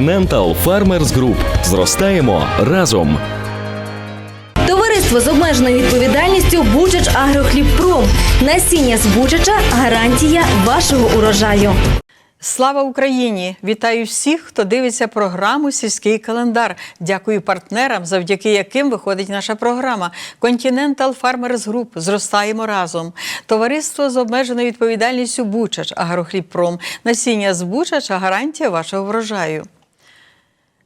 Continental Farmers Group. Зростаємо разом. Товариство з обмеженою відповідальністю Бучач Агрохлібпром. Насіння з Бучача гарантія вашого урожаю. Слава Україні! Вітаю всіх, хто дивиться програму Сільський календар. Дякую партнерам, завдяки яким виходить наша програма. Continental Farmers Group. Зростаємо разом. Товариство з обмеженою відповідальністю Бучач Агрохлібпром. Насіння з Бучача гарантія вашого врожаю.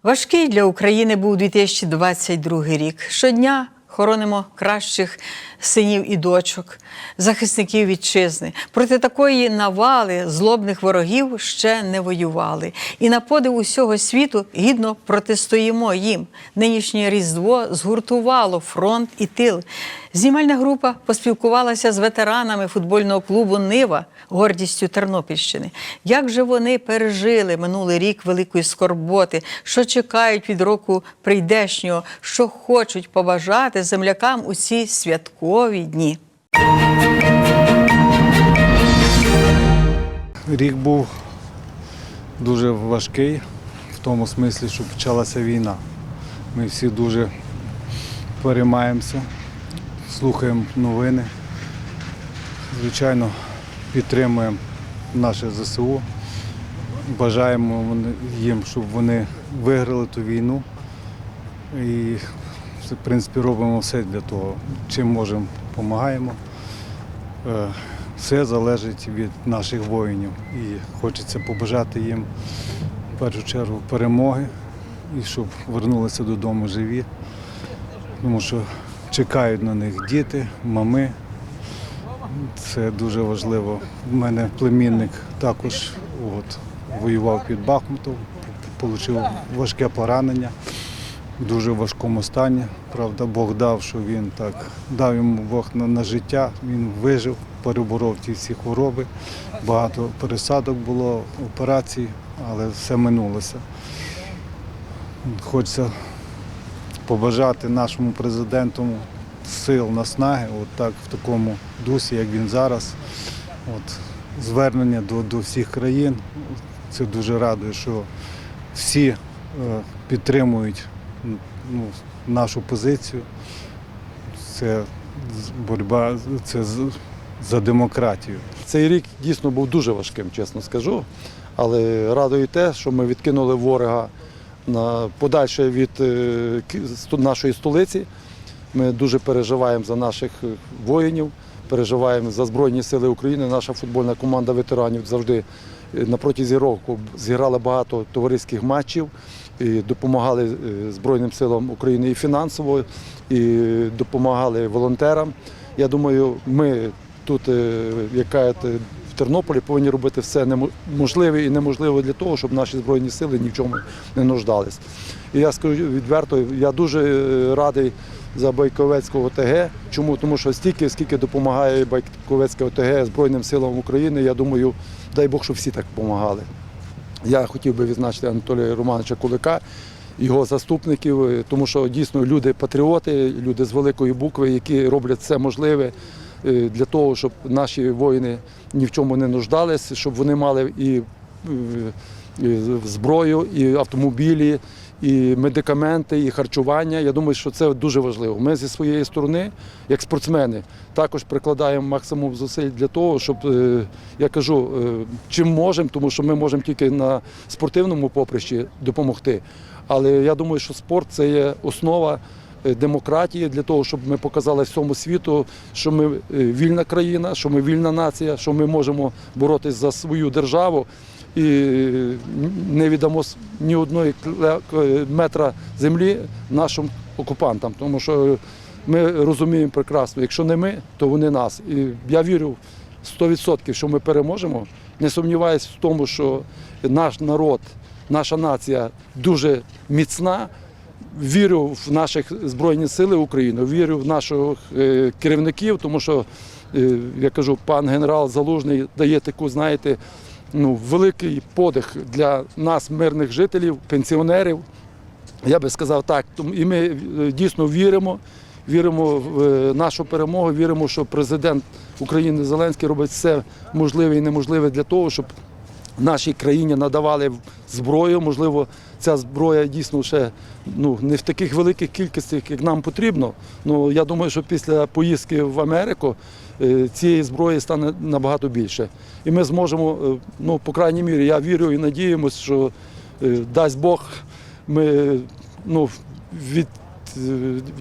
Важкий для України був 2022 рік. Щодня хоронимо кращих синів і дочок, захисників вітчизни. Проти такої навали злобних ворогів ще не воювали. І на подив усього світу гідно протистоїмо їм. Нинішнє Різдво згуртувало фронт і тил. Знімальна група поспілкувалася з ветеранами футбольного клубу Нива, гордістю Тернопільщини. Як же вони пережили минулий рік великої скорботи, що чекають від року прийдешнього, що хочуть побажати землякам у ці святкові дні. Рік був дуже важкий в тому смислі, що почалася війна. Ми всі дуже переймаємося, слухаємо новини. Звичайно, підтримуємо наше ЗСУ. Бажаємо їм, щоб вони виграли ту війну. І, в принципі, робимо все для того. Чим можемо, допомагаємо. Е, Все залежить від наших воїнів. І хочеться побажати їм в першу чергу перемоги і щоб вернулися додому живі. Тому що чекають на них діти, мами. Це дуже важливо. У мене племінник також от, воював під Бахмутом, отримав важке поранення в дуже важкому стані. Правда, Бог дав, що він так дав йому Бог на, на життя. Він вижив, переборов ті всі хвороби. Багато пересадок було, операцій, але все минулося. Хочеться побажати нашому президенту сил, наснаги, от так в такому дусі, як він зараз. От, звернення до, до всіх країн. Це дуже радує, що всі е, підтримують ну, нашу позицію. Це боротьба це за демократію. Цей рік дійсно був дуже важким, чесно скажу. Але радує те, що ми відкинули ворога подальше від е, нашої столиці. Ми дуже переживаємо за наших е, воїнів, переживаємо за Збройні Сили України. Наша футбольна команда ветеранів завжди е, на протязі року зіграла багато товариських матчів, і допомагали Збройним силам України і фінансово, і допомагали волонтерам. Я думаю, ми тут, як кажете, Тернополі повинні робити все можливе і неможливе для того, щоб наші збройні сили ні в чому не нуждались. І я скажу відверто, я дуже е, радий за Байковецького ОТГ. Чому? Тому що стільки, скільки допомагає Байковецьке ОТГ Збройним силам України, я думаю, дай Бог, щоб всі так допомагали. Я хотів би відзначити Анатолія Романовича Кулика, його заступників, е, тому що дійсно люди патріоти, люди з великої букви, які роблять все можливе для того, щоб наші воїни ні в чому не нуждались, щоб вони мали і, е, і зброю, і автомобілі, і медикаменти, і харчування. Я думаю, що це дуже важливо. Ми зі своєї сторони, як спортсмени, також прикладаємо максимум зусиль для того, щоб е, я кажу, е, чим можемо, тому що ми можемо тільки на спортивному поприщі допомогти. Але я думаю, що спорт це є основа е, демократії для того, щоб ми показали всьому світу, що ми е, вільна країна, що ми вільна нація, що ми можемо боротись за свою державу і е, не віддамо ні одної е, метра землі нашим окупантам, тому що ми розуміємо прекрасно, якщо не ми, то вони нас. І я вірю 100%, що ми переможемо. Не сумніваюся в тому, що наш народ, наша нація дуже міцна. Вірю в наших Збройні Сили України, вірю в наших е, керівників, тому що, е, я кажу, пан генерал Залужний дає таку, знаєте, ну, великий подих для нас, мирних жителів, пенсіонерів. Я би сказав так. І ми е, дійсно віримо, віримо в нашу перемогу, віримо, що президент України Зеленський робить все можливе і неможливе для того, щоб нашій країні надавали зброю. Можливо, ця зброя дійсно ще ну, не в таких великих кількостях, як нам потрібно. Ну, я думаю, що після поїздки в Америку е, цієї зброї стане набагато більше. І ми зможемо, е, ну, по крайній мірі, я вірю і надіємося, що е, дасть Бог, ми ну, від,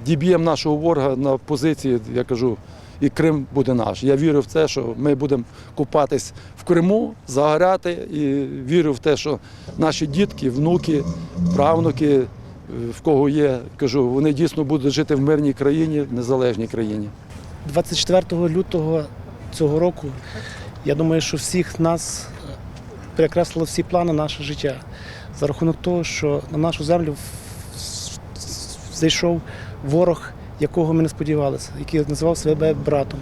діб'ємо нашого ворога на позиції, я кажу, і Крим буде наш. Я вірю в те, що ми будемо купатись в Криму, загоряти, і вірю в те, що наші дітки, внуки, правнуки, е, в кого є, кажу, вони дійсно будуть жити в мирній країні, в незалежній країні. 24 лютого цього року, я думаю, що всіх нас перекреслило всі плани наше життя. За рахунок того, що на нашу землю зайшов ворог, якого ми не сподівалися, який називав себе братом.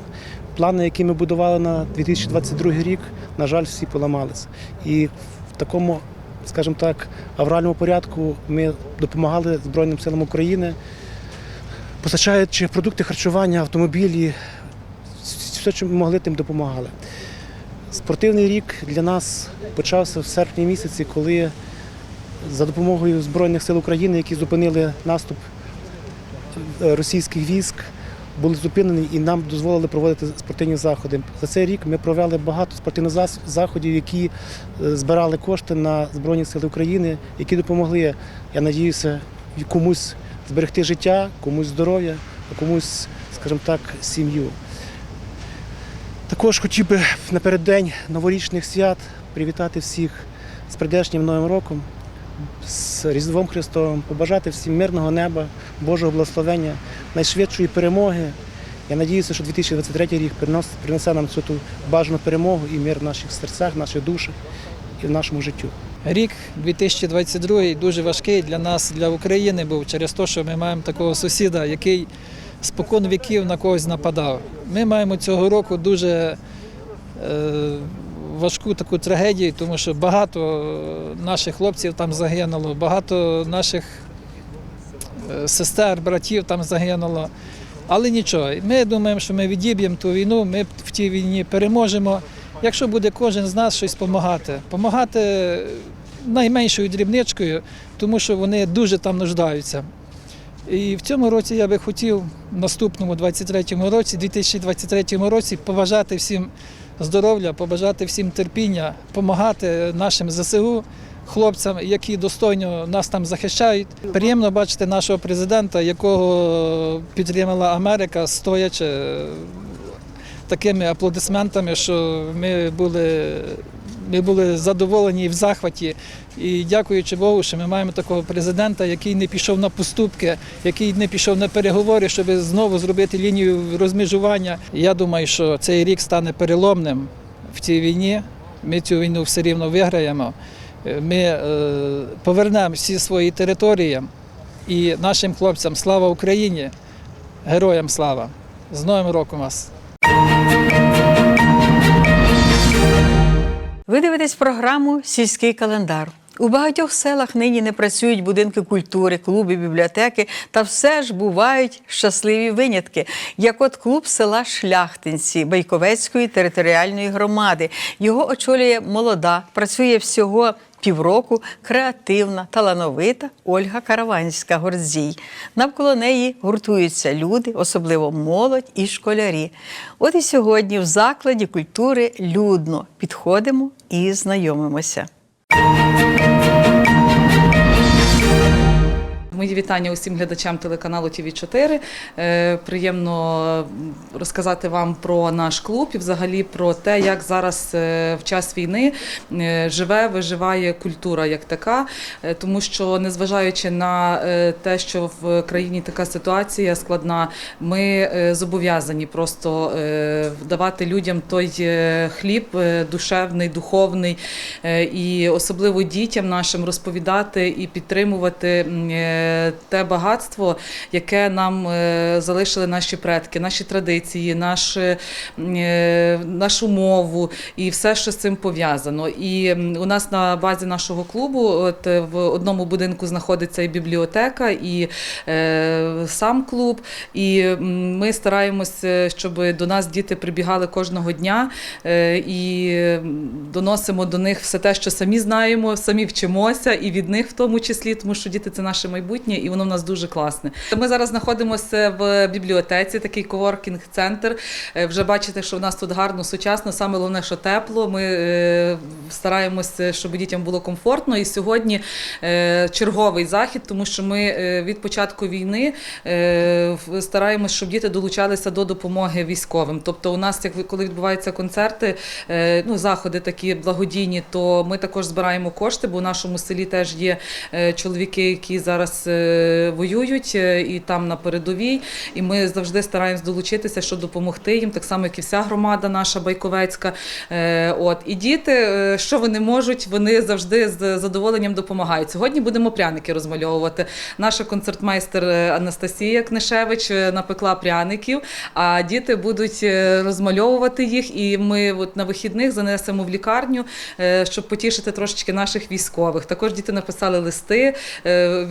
Плани, які ми будували на 2022 рік, на жаль, всі поламалися. І в такому, скажімо так, авральному порядку ми допомагали Збройним силам України, постачаючи продукти харчування, автомобілі, все, що ми могли, тим допомагали. Спортивний рік для нас почався в серпні місяці, коли за допомогою Збройних сил України, які зупинили наступ російських військ, були зупинені і нам дозволили проводити спортивні заходи. За цей рік ми провели багато спортивних заходів, які е, збирали кошти на Збройні Сили України, які допомогли, я надіюся, комусь зберегти життя, комусь здоров'я, а комусь, скажімо так, сім'ю. Також хотів би напереддень новорічних свят привітати всіх з прийдешнім Новим роком, з Різдвом Христовим, побажати всім мирного неба, Божого благословення, найшвидшої перемоги. Я надіюся, що 2023 рік принесе нам цю ту бажану перемогу і мир в наших серцях, в наших душах і в нашому життю. Рік 2022 дуже важкий для нас, для України був через те, що ми маємо такого сусіда, який спокон віків на когось нападав. Ми маємо цього року дуже е, важку таку трагедію, тому що багато наших хлопців там загинуло, багато наших е, сестер, братів там загинуло. Але нічого, ми думаємо, що ми відіб'ємо ту війну, ми в тій війні переможемо. Якщо буде кожен з нас щось допомагати, допомагати найменшою дрібничкою, тому що вони дуже там нуждаються. І в цьому році я би хотів, в наступному 23-му році, 2023 році, побажати всім здоров'я, побажати всім терпіння, допомагати нашим ЗСУ, хлопцям, які достойно нас там захищають. Приємно бачити нашого президента, якого підтримала Америка, стоячи е, такими аплодисментами, що ми були, ми були задоволені і в захваті. І дякуючи Богу, що ми маємо такого президента, який не пішов на поступки, який не пішов на переговори, щоб знову зробити лінію розмежування. Я думаю, що цей рік стане переломним в цій війні. Ми цю війну все рівно виграємо. Ми е, повернемо всі свої території і нашим хлопцям слава Україні, героям слава! З Новим роком вас! Ви дивитесь програму Сільський календар. У багатьох селах нині не працюють будинки культури, клуби, бібліотеки, та все ж бувають щасливі винятки, як от клуб села Шляхтинці Байковецької територіальної громади. Його очолює молода, працює всього півроку, креативна, талановита Ольга Караванська Гордзій. Навколо неї гуртуються люди, особливо молодь і школярі. От і сьогодні в закладі культури людно підходимо і знайомимося. Мої вітання усім глядачам телеканалу ТВ 4 Е, Приємно розказати вам про наш клуб і взагалі про те, як зараз е, в час війни е, живе, виживає культура як така, тому що незважаючи на те, що в країні така ситуація складна, ми зобов'язані просто давати людям той хліб душевний, духовний і особливо дітям нашим розповідати і підтримувати те багатство, яке нам е, залишили наші предки, наші традиції, наш, е, нашу мову і все, що з цим пов'язано. І у нас на базі нашого клубу, от е, в одному будинку знаходиться і бібліотека, і сам клуб. І ми стараємося, щоб до нас діти прибігали кожного дня і доносимо до них все те, що самі знаємо, самі вчимося, і від них в тому числі, тому що діти це наше майбутнє, і воно в нас дуже класне. Ми зараз знаходимося в бібліотеці, такий коворкінг-центр. Е, Вже бачите, що в нас тут гарно, сучасно, саме головне, що тепло. Ми е, стараємося, щоб дітям було комфортно. І сьогодні е, черговий захід, тому що ми від початку війни в- стараємось, щоб діти долучалися до допомоги військовим. Тобто, у нас, як коли відбуваються концерти, ну заходи такі благодійні, то ми також збираємо кошти, бо у нашому селі теж є чоловіки, які зараз воюють е, і там на передовій. І ми завжди стараємось долучитися, щоб допомогти їм, так само, як і вся громада наша байковецька. Е, От і діти, е, що вони можуть, вони завжди з задоволенням допомагають. Сьогодні будемо пряники розмальовувати. Наша концертмайстер е, Анастасія Книшевич е, напекла пряників, а діти будуть е, розмальовувати їх. І ми от на вихідних занесемо в лікарню, е, щоб потішити трошечки наших військових. Також діти написали листи е,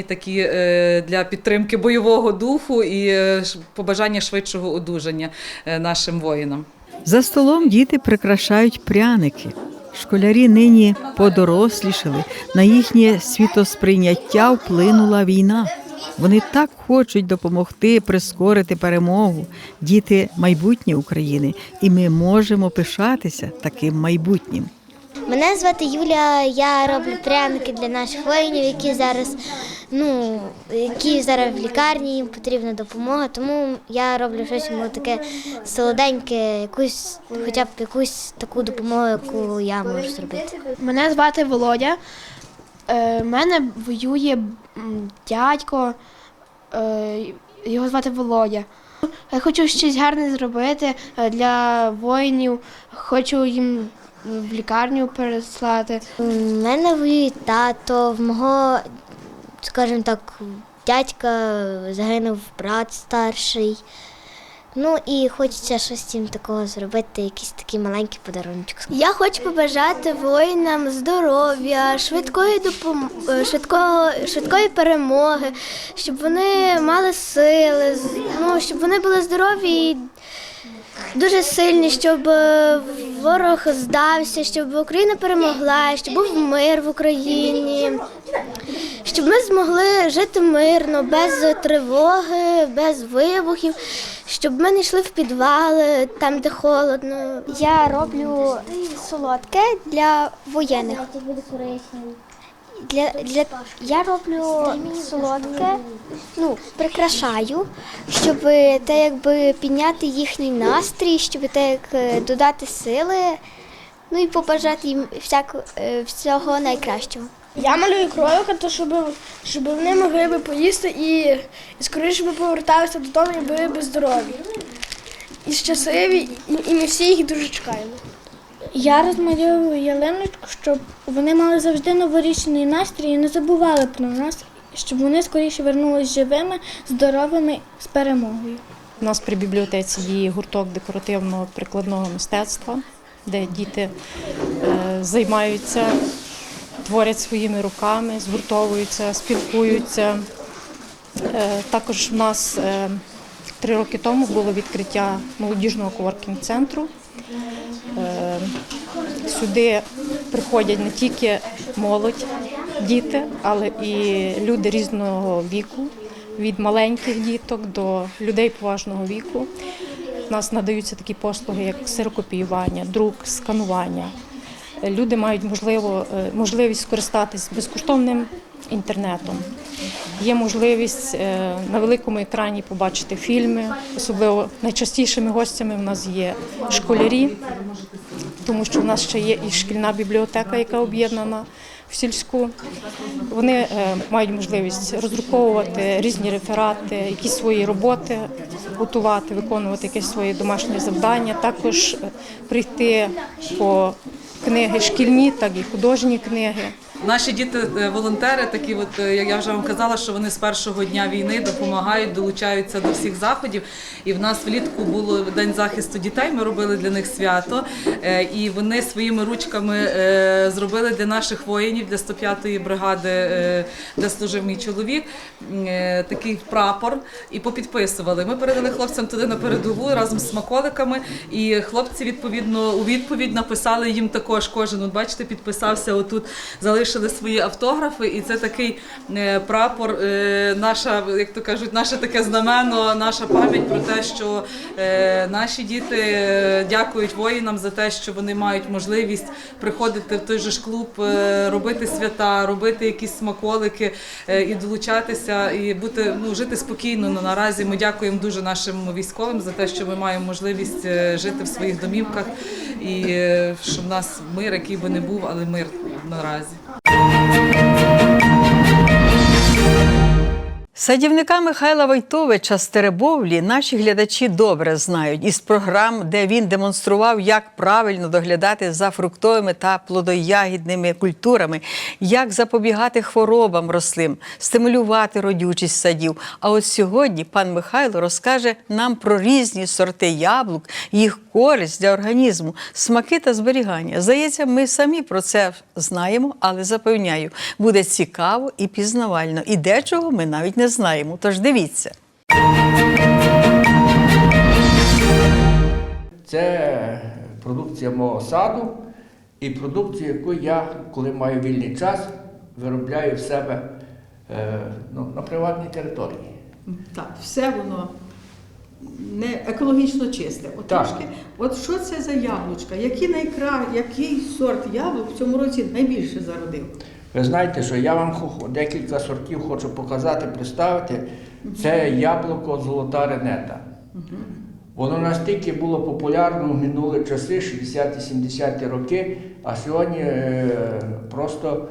вітальні такі е, для підтримки бойового духу і е, побажання швидшого одужання е, нашим воїнам. За столом діти прикрашають пряники. Школярі нині подорослішали, на їхнє світосприйняття вплинула війна. Вони так хочуть допомогти прискорити перемогу. Діти майбутнє України, і ми можемо пишатися таким майбутнім. Мене звати Юля, я роблю пряники для наших воїнів, які зараз, ну, які зараз в лікарні, їм потрібна допомога. Тому я роблю щось йому таке солоденьке, якусь, хоча б якусь таку допомогу, яку я можу зробити. Мене звати Володя. Е, мене воює дядько. Е, його звати Володя. Я хочу щось гарне зробити е, для воїнів. Хочу їм в лікарню переслати. У мене воює тато, в мого, скажімо так, дядька загинув брат старший. Ну і хочеться щось їм такого зробити, якийсь такий маленький подарунок. Я хочу побажати воїнам здоров'я, швидкої допом... е, швидкого... швидкої перемоги, щоб вони мали сили, ну, щоб вони були здорові і дуже сильні, щоб е, ворог здався, щоб Україна перемогла, щоб був мир в Україні, щоб ми змогли жити мирно, без тривоги, без вибухів, щоб ми не йшли в підвали, там, де холодно. Я роблю солодке для воєнних. Для, для, я роблю солодке, ну, прикрашаю, щоб те, якби підняти їхній настрій, щоб те, як е, додати сили, ну і побажати їм всяко, е, всього найкращого. Я малюю кролика, то щоб, щоб вони могли би поїсти і, і скоріше би поверталися додому і були б здорові. І щасливі, і, і ми всі їх дуже чекаємо. Я розмальовую ялиночку, щоб вони мали завжди новорічний настрій і не забували про нас, щоб вони скоріше вернулися живими, здоровими з перемогою. У нас при бібліотеці є гурток декоративного прикладного мистецтва, де діти е, займаються, творять своїми руками, згуртовуються, спілкуються. Е, також у нас е, три роки тому було відкриття молодіжного коворкінг-центру. Е, сюди приходять не тільки молодь, діти, але і люди різного віку, від маленьких діток до людей поважного віку. У нас надаються такі послуги, як ксерокопіювання, друк, сканування. Е, Люди мають можливо, е, можливість скористатись безкоштовним інтернетом. Є можливість е, на великому екрані побачити фільми. Особливо найчастішими гостями в нас є школярі, тому що в нас ще є і шкільна бібліотека, яка об'єднана в сільську. Вони е, мають можливість роздруковувати різні реферати, якісь свої роботи готувати, виконувати якісь свої домашні завдання. Також е, прийти по книги шкільні, так і художні книги. Наші діти-волонтери, такі, от е, як я вже вам казала, що вони з першого дня війни допомагають, долучаються до всіх заходів. І в нас влітку було день захисту дітей. Ми робили для них свято, Е, і вони своїми ручками е, зробили для наших воїнів, для 105-ї бригади, е, де служив мій чоловік, е, такий прапор і попідписували. Ми передали хлопцям туди на передову разом з смаколиками. І хлопці відповідно у відповідь написали їм також. Кожен от бачите, підписався отут, залишили свої автографи, і це такий е, прапор, е, наша, як то кажуть, наше таке знамено, наша пам'ять про те, що е, наші діти дякують воїнам за те, що вони мають можливість приходити в той же ж клуб, робити свята, робити якісь смаколики і долучатися, і бути ну жити спокійно. Ну, наразі ми дякуємо дуже нашим військовим за те, що ми маємо можливість жити в своїх домівках і що в нас мир, який би не був, але мир наразі. Oh. Садівника Михайла Войтовича з Теребовлі наші глядачі добре знають із програм, де він демонстрував, як правильно доглядати за фруктовими та плодоягідними культурами, як запобігати хворобам рослин, стимулювати родючість садів. А от сьогодні пан Михайло розкаже нам про різні сорти яблук, їх користь для організму, смаки та зберігання. Здається, ми самі про це знаємо, але запевняю, буде цікаво і пізнавально. І дечого ми навіть не знаємо. Тож дивіться. Це продукція мого саду і продукція, яку я, коли маю вільний час, виробляю в себе е, ну, на приватній території. Так, все воно не екологічно чисте. От, Так. трошки, от що це за яблучка? Які найкра... Який сорт яблук в цьому році найбільше зародив? Ви знаєте, що я вам декілька сортів хочу показати, представити. Це яблуко золота ренета. Воно настільки було популярно в минулі часи, 60-70-ті роки, а сьогодні е, просто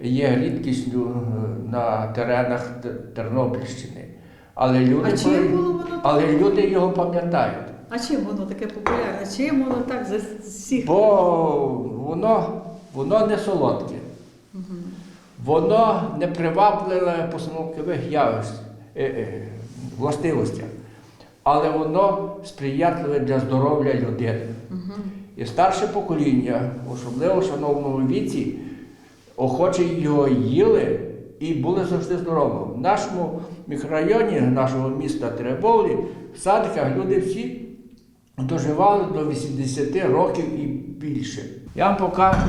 є рідкістю е, на теренах Тернопільщини. Але люди, А воно але люди його пам'ятають. А чим воно таке популярне? Чим воно так за всіх? Бо воно, воно не солодке. Воно не привабливе по смакових явищ, е, е, властивостях, але воно сприятливе для здоров'я людини. І старше покоління, особливо в шановному віці, охоче його їли і були завжди здорові. В нашому мікрорайоні, нашого міста Теребовлі, в садиках люди всі доживали до 80 років і більше. Я вам покажу.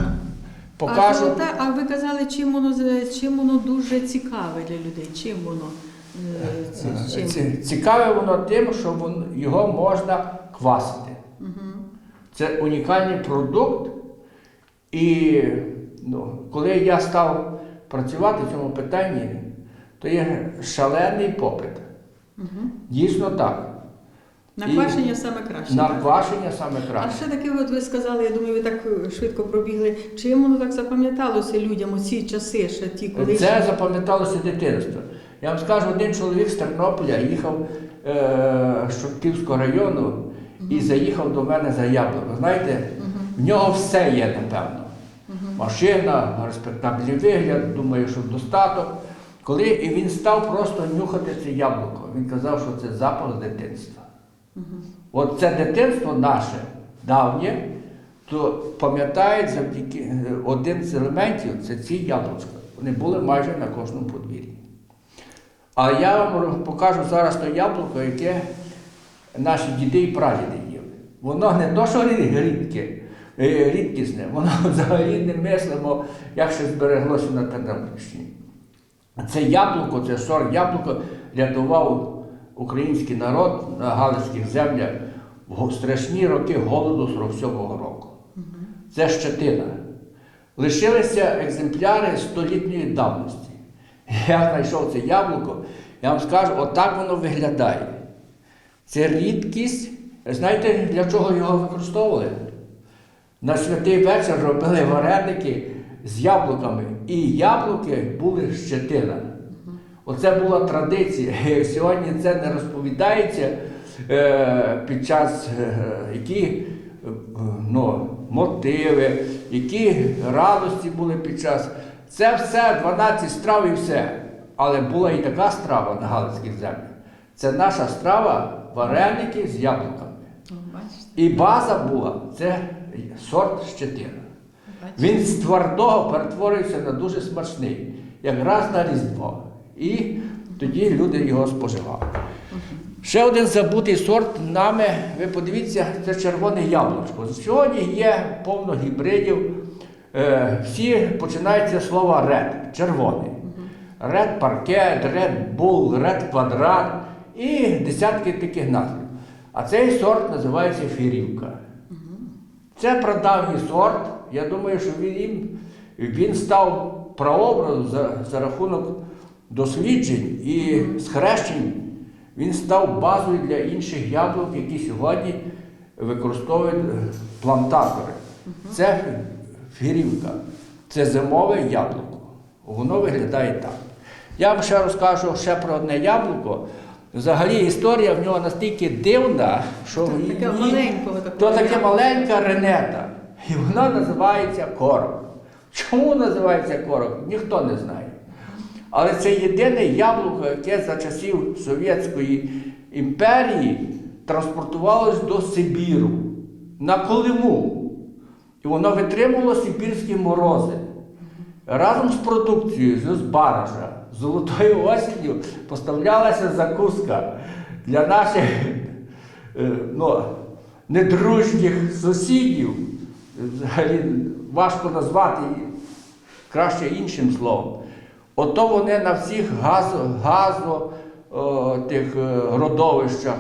Покажу. а ви казали, чим воно чим воно дуже цікаве для людей? Чим воно? е, це- чим? Ці- Цікаве воно тим, що вон- його можна квасити. Це унікальний продукт. І ну, коли я став працювати в цьому питанні, то є шалений попит. Дійсно так. На квашення саме краще. На так? квашення саме А краще. ще таке, от ви сказали, я думаю, ви так е, швидко пробігли. Чим воно так запам'яталося людям у ці часи, ще ті, коли Це запам'яталося дитинство. Я вам скажу, один чоловік з Тернополя їхав е, з Шортківського району і заїхав до мене за яблуко. Знаєте, в нього все є, напевно. Машина, респектабельний вигляд, думаю, що достаток. Коли і він став просто нюхати це яблуко, він казав, що це запах дитинства. От це дитинство наше давнє, то пам'ятають завдяки е, один з елементів це ці яблучка. Вони були майже на кожному подвір'ї. А я вам покажу зараз то яблуко, яке наші діти і прадіди їли. Воно не то, що рідке, е, рідкісне, воно взагалі не мислимо, як ще збереглося на Тернопільщині. Це яблуко, це сорт яблуко рятував український народ на галицьких землях в страшні роки голоду 47-го року. Це щетина. Лишилися екземпляри столітньої давності. Я знайшов це яблуко, я вам скажу, отак воно виглядає. Це рідкість. Знаєте, для чого його використовували? На святий вечір робили вареники з яблуками. І яблуки були щетина. Оце була традиція. Сьогодні це не розповідається е, під час, е, які е, ну, мотиви, які радості були під час Це все 12 страв і все. Але була і така страва на Галицьких землях. Це наша страва вареники з яблуками. І база була це сорт щетина. Він з твердого перетворився на дуже смачний, якраз на Різдво. І тоді люди його споживали. Ще один забутий сорт нами, ви подивіться, це червоне яблучко. Сьогодні є повно гібридів. Е, всі починаються слова ред, червоний. Ред паркет, ред бул, ред квадрат і десятки таких назвів. А цей сорт називається фірівка. Це прадавній сорт. Я думаю, що він, він став прообразом за, за рахунок досліджень і схрещень. Він став базою для інших яблук, які сьогодні використовують е, плантатори. Це фірівка, це зимове яблуко. Воно виглядає так. Я вам ще розкажу ще про одне яблуко. Взагалі історія в нього настільки дивна, що в ній- то таке маленька ренета. І вона називається корок. Чому називається корок? Ніхто не знає. Але це єдине яблуко, яке за часів Совєтської імперії транспортувалось до Сибіру на Колиму. І воно витримувало сибірські морози. Разом з продукцією з Узбаража, золотою осінню поставлялася закуска для наших е, ну, недружніх сусідів. Взагалі важко назвати краще іншим словом. Ото вони на всіх газо, газо о, тих е, родовищах,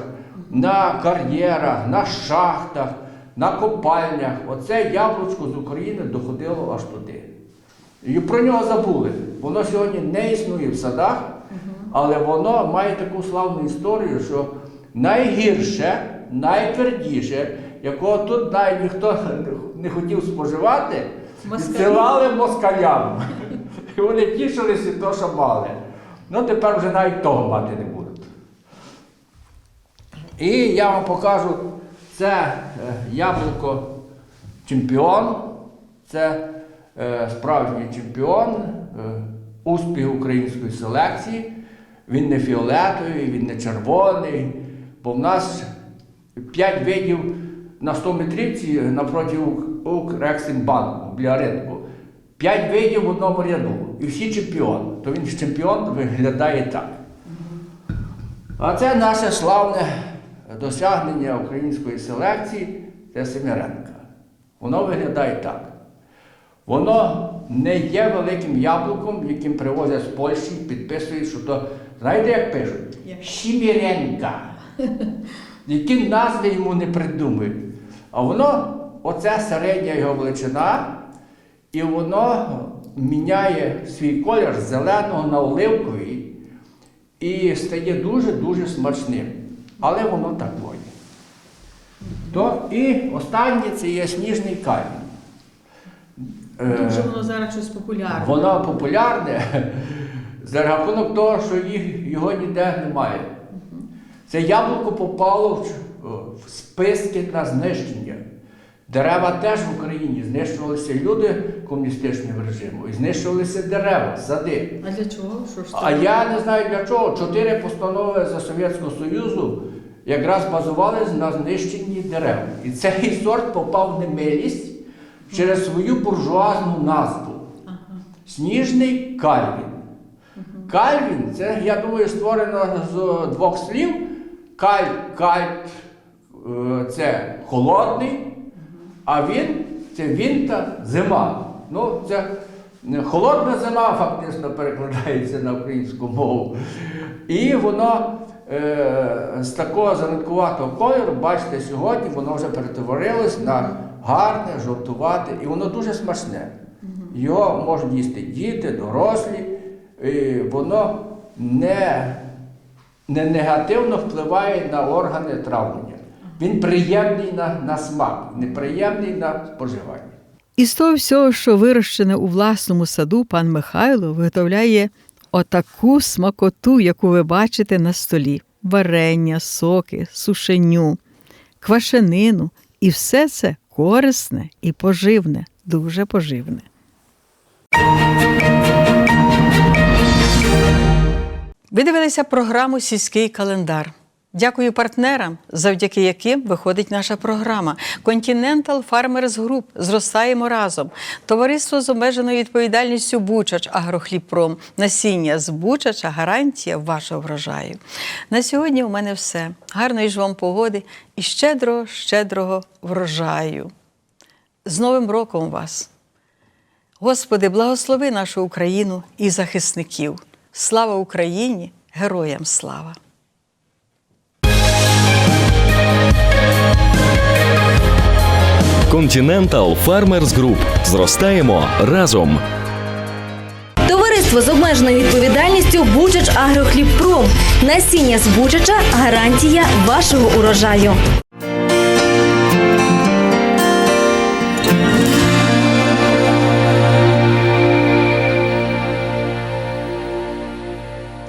на кар'єрах, на шахтах, на копальнях. Оце яблучко з України доходило аж туди. І про нього забули. Воно сьогодні не існує в садах, але воно має таку славну історію, що найгірше, найтвердіше, якого тут навіть ніхто не хотів споживати, відсилали москалям. І вони тішилися то, що мали. Ну тепер вже навіть того мати не будуть. І я вам покажу це е, яблуко чемпіон. Це е, справжній чемпіон, е, успіх української селекції. Він не фіолетовий, він не червоний, бо в нас 5 видів на 100 метрівці напроти Укрексімбанку біля ринку. П'ять видів в одному ряду. І всі чемпіон. То він чемпіон виглядає так. А це наше славне досягнення української селекції це Семіренка. Воно виглядає так. Воно не є великим яблуком, яким привозять з Польщі, підписують, що то, знаєте, як пишуть? Сіміренка. Які назви йому не придумують. А воно, оце середня його величина, і воно міняє свій колір з зеленого на оливковий і стає дуже-дуже смачним. Але воно такое. То і останнє це є сніжний камінь. Дуже воно зараз щось популярне. Воно популярне за рахунок того, що їх, його ніде немає. Це яблуко попало в, в списки на знищення. Дерева теж в Україні знищувалися люди комуністичним режимом і знищувалися дерева, сади. А для чого? Що ж А я не знаю для чого. Чотири постанови за Совєтського Союзу якраз базувалися на знищенні дерев. І цей сорт попав в немилість через свою буржуазну назву. Сніжний Кальвін. Кальвін це, я думаю, створено з двох слів. Каль, кальт е, це холодний, а він це вінта зима. Ну, це е, холодна зима фактично перекладається на українську мову. І воно е, з такого зеленкуватого кольору, бачите, сьогодні воно вже перетворилось на гарне, жовтувате, і воно дуже смачне. Його можуть їсти діти, дорослі, і воно не, не негативно впливає на органи травлення. Він приємний на, на смак, неприємний на споживання. Із того всього, що вирощене у власному саду, пан Михайло виготовляє отаку смакоту, яку ви бачите на столі: варення, соки, сушеню, квашенину. І все це корисне і поживне, дуже поживне. Ви дивилися програму Сільський календар. Дякую партнерам, завдяки яким виходить наша програма. Continental Farmers Group зростаємо разом. Товариство з обмеженою відповідальністю Бучач Агрохлібпром. Насіння з Бучача гарантія вашого врожаю. На сьогодні у мене все. Гарної ж вам погоди і щедрого, щедрого врожаю. З Новим роком вас! Господи, благослови нашу Україну і захисників. Слава Україні! Героям слава! Continental Farmers Group. Зростаємо разом. Товариство з обмеженою відповідальністю Бучач Агрохлібпром. Насіння з Бучача гарантія вашого урожаю.